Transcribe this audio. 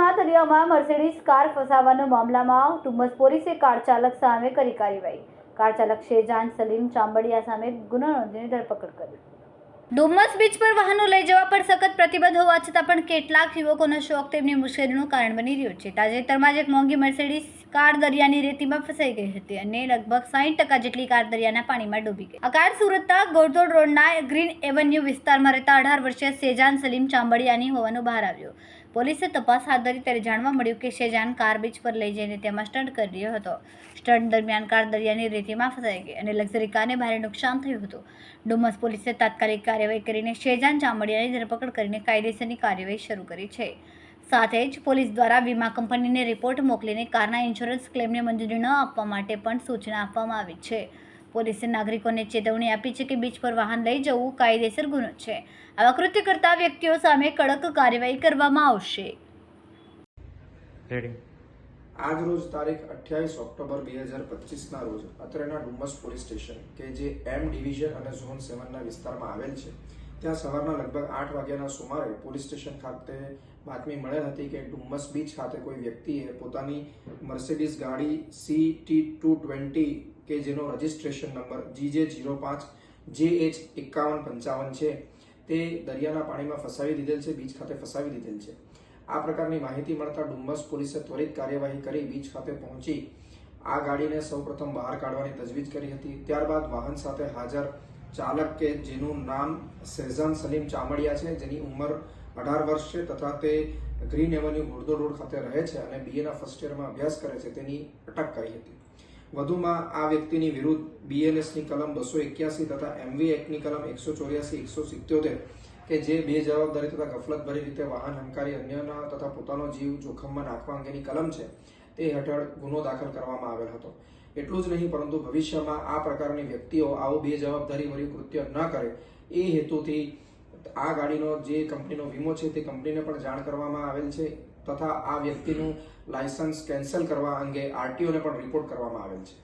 ડુમસ તળિયામાં Mercedes car ફસાવાના મામલામાં ડુમસ પોલીસે કાર ચાલક સામે કરી કાર્યવાહી. કાર ચાલક શેજાન સલીમ ચાંબડિયા સામે ગુનો નોંધીને ધરપકડ કરી. ડુમસ બીચ પર વાહનો લઈ જવા પર સખત પ્રતિબંધ હોવા છતાં પણ કેટલાક યુવકોનો શોખ તેમની મુશ્કેલીનું કારણ બની રહ્યો છે. તાજેતરમાં જ એક મોંઘી મર્સિડીઝ કાર દરિયાની રેતીમાં ફસાઈ ગઈ હતી અને લગભગ સાઠ ટકા જેટલી કાર દરિયાના પાણીમાં ડૂબી ગઈ. આ કાર સુરતના ગોરધોડ રોડના ગ્રીન એવન્યુ વિસ્તારમાં રહેતા અઢાર વર્ષીય સેજાન સલીમ ચાંબડિયાની હોવાનું બહાર આવ્યું. પોલીસે તપાસ હાથ ધરી ત્યારે જાણવા મળ્યું કે શેજાન કાર બીચ પર લઈ જઈને તેમાં સ્ટન્ટ કરી રહ્યો હતો. સ્ટન્ટ દરમિયાન કાર દરિયાની રેતીમાં ફસાઈ ગઈ અને લક્ઝરી કારને ભારે નુકસાન થયું હતું. ડુમસ પોલીસે તાત્કાલિક કાર્યવાહી કરીને શેજાન ચામડિયાની ધરપકડ કરીને કાયદેસરની કાર્યવાહી શરૂ કરી છે. સાથે જ પોલીસ દ્વારા વીમા કંપનીને રિપોર્ટ મોકલીને કારના ઇન્સ્યોરન્સ ક્લેમને મંજૂરી ન આપવા માટે પણ સૂચના આપવામાં આવી છે. પોલીસે નાગરિકોને ચેતવણી આપી છે કે બીચ પર વાહન લઈ જવું કાયદેસર ગુનો છે. આવા કૃત્ય કરતા વ્યક્તિઓ સામે કડક કાર્યવાહી કરવામાં આવશે. આજ રોજ તારીખ અઠ્યાવીસ ઓક્ટોબર બે હજાર પચીસના રોજ અત્રેના ડુમસ પોલીસ સ્ટેશન કે જે એમ ડિવિઝન અને ઝોન સેવનના વિસ્તારમાં આવેલ છે ત્યાં સવારના લગભગ આઠ વાગ્યાના સુમારે પોલીસ સ્ટેશન ખાતે બાતમી મળેલ હતી કે ડુમ્મસ બીચ ખાતે કોઈ વ્યક્તિએ પોતાની મર્સિડીઝ ગાડી સી ટી ટુ ટ્વેન્ટી કે જેનો રજિસ્ટ્રેશન નંબર જી જે જીરો પાંચ જે એચ એકાવન પંચાવન છે, તે દરિયાના પાણીમાં ફસાવી દીધેલ છે, બીચ ખાતે ફસાવી દીધેલ છે. આ પ્રકારની માહિતી મળતા ડુમ્મસ પોલીસે ત્વરિત કાર્યવાહી કરી બીચ ખાતે પહોંચી આ ગાડીને સૌપ્રથમ બહાર કાઢવાની તજવીજ કરી હતી. ત્યારબાદ વાહન સાથે હાજર ચાલક કે જેનું નામ શેઝાન સલીમ ચામડિયા છે, જેની ઉંમર અઢાર વર્ષ છે તથા તે ગ્રીન એવન્યુ ગુર્દો રોડ ખાતે રહે છે અને બીએના ફર્સ્ટ યરમાં અભ્યાસ કરે છે, તેની અટક કરી હતી. વધુમાં આ વ્યક્તિની વિરુદ્ધ બીએનએસની કલમ બસો એક્યાસી તથા એમવી એક્ટની કલમ એકસો ચોર્યાસી, એકસો સિત્યોતેર કે જે બે જવાબદારી તથા ગફલતભરી રીતે વાહન હંકારી અન્યના તથા પોતાનો જીવ જોખમમાં નાખવા અંગેની કલમ છે, તે હેઠળ ગુનો દાખલ કરવામાં આવેલ હતો. એટલું જ નહીં, પરંતુ ભવિષ્યમાં આ પ્રકારની વ્યક્તિઓ આવું બે જવાબદારી ભર્યું કૃત્ય ન કરે, એ હેતુથી આ ગાડીનો જે કંપનીનો વીમો છે તે કંપનીને પણ જાણ કરવામાં આવેલ છે, તથા આ વ્યક્તિનું લાયસન્સ કેન્સલ કરવા અંગે આરટીઓને પણ રિપોર્ટ કરવામાં આવેલ છે.